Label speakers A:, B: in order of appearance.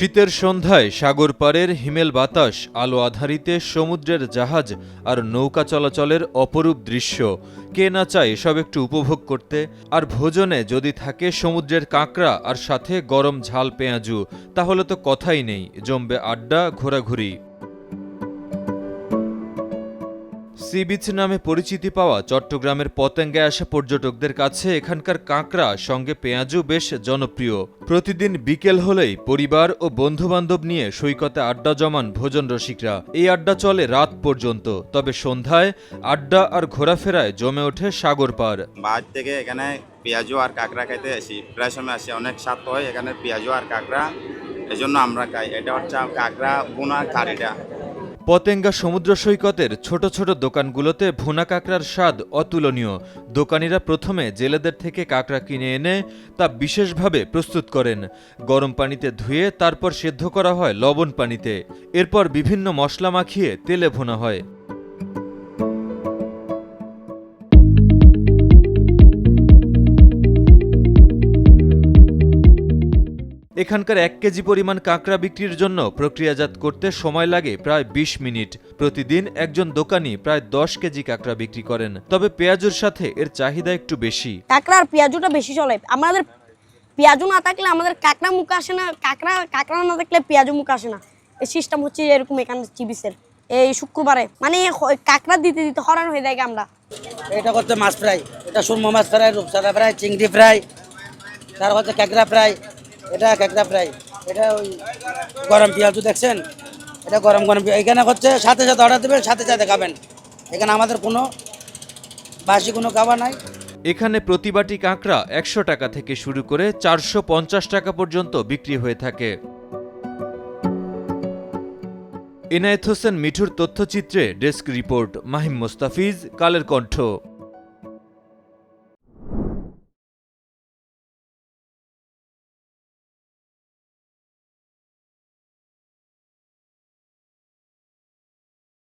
A: শীতের সন্ধ্যায় সাগর পাড়ের হিমেল বাতাস আলো আধারিতে সমুদ্রের জাহাজ আর নৌকা চলাচলের অপরূপ দৃশ্য। কে না চায় সব একটু উপভোগ করতে? আর ভোজনে যদি থাকে সমুদ্রের কাঁকড়া আর সাথে গরম ঝাল পেঁয়াজু, তাহলে তো কথাই নেই। জমবে আড্ডা, ঘোরাঘুরি। সি বিচ নামে পরিচিতি পাওয়া চট্টগ্রামের পতেঙ্গায় আসা পর্যটকদের কাছে এখানকার কাঁকড়া, সঙ্গে পেঁয়াজও বেশ জনপ্রিয়। প্রতিদিন বিকেল হলেই পরিবার ও বন্ধুবান্ধব নিয়ে সৈকতে আড্ডা জমান ভোজন রসিকরা। এই আড্ডা চলে রাত পর্যন্ত, তবে সন্ধ্যায় আড্ডা আর ঘোরাফেরায় জমে ওঠে সাগর পার।
B: বাইর থেকে এখানে পেঁয়াজু আর কাঁকড়া খাইতে আসি। প্রায় সময় আসি, অনেক স্বাদ হয় এখানে পেঁয়াজু আর কাঁকড়া। এই জন্য আমরা খাই। এটা হচ্ছে কাঁকড়া বোনা কারিটা।
A: পতেঙ্গা সমুদ্র সৈকতের ছোট ছোট দোকানগুলোতে ভুনা কাঁকড়ার স্বাদ অতুলনীয়। দোকানিরা প্রথমে জেলেদের থেকে কাঁকড়া কিনে এনে তা বিশেষভাবে প্রস্তুত করেন। গরম পানিতে ধুয়ে তারপর সেদ্ধ করা হয় লবণ পানিতে। এরপর বিভিন্ন মশলা মাখিয়ে তেলে ভোনা হয়। এখানকার এক কেজি পরিমাণ কাঁকড়া বিক্রির জন্য প্রক্রিয়াজাত করতে সময় লাগে প্রায় ২০ মিনিট। প্রতিদিন একজন দোকানি প্রায় দশ কেজি কাঁকড়া বিক্রি করেন। তবে পেঁয়াজুর সাথে এর চাহিদা একটু বেশি।
C: কাঁকড়া আর পেঁয়াজুটা বেশি চলে। আমাদের পেঁয়াজু না থাকলে আমাদের কাঁকড়া মুখ আসে না কাঁকড়া কাঁকড়া না থাকলে পেঁয়াজু মুখ আসে না। এই সিস্টেম হচ্ছে এরকম এখানে চিবিসের। এই শুক্রবারে মানে কাঁকড়া দিতে দিতে হরান হয়ে যায় আমরা।
D: এটা হচ্ছে মাছ ফ্রাই। এটা সুরমা মাছ ফ্রাই রূপসাদা ফ্রাই চিংড়ি ফ্রাই তার হচ্ছে ক্যাকড়া ফ্রাই। এটা ক্যাকড়া ফ্রাই এটা ওই গরম পেঁয়াজু দেখছেন? এটা গরম গরম। এখানে হচ্ছে সাথে সাথে অর্ডার দেবেন, সাথে সাথে খাবেন। এখানে আমাদের কোনো বাসি কোনো খাবার নাই।
A: এখানে প্রতিবাটি কাঁকড়া একশো টাকা থেকে শুরু করে চারশো পঞ্চাশ টাকা পর্যন্ত বিক্রি হয়ে থাকে। এনায়েত হোসেন মিঠুর তথ্যচিত্রে ডেস্ক রিপোর্ট, মাহিম মোস্তাফিজ, কালের কণ্ঠ।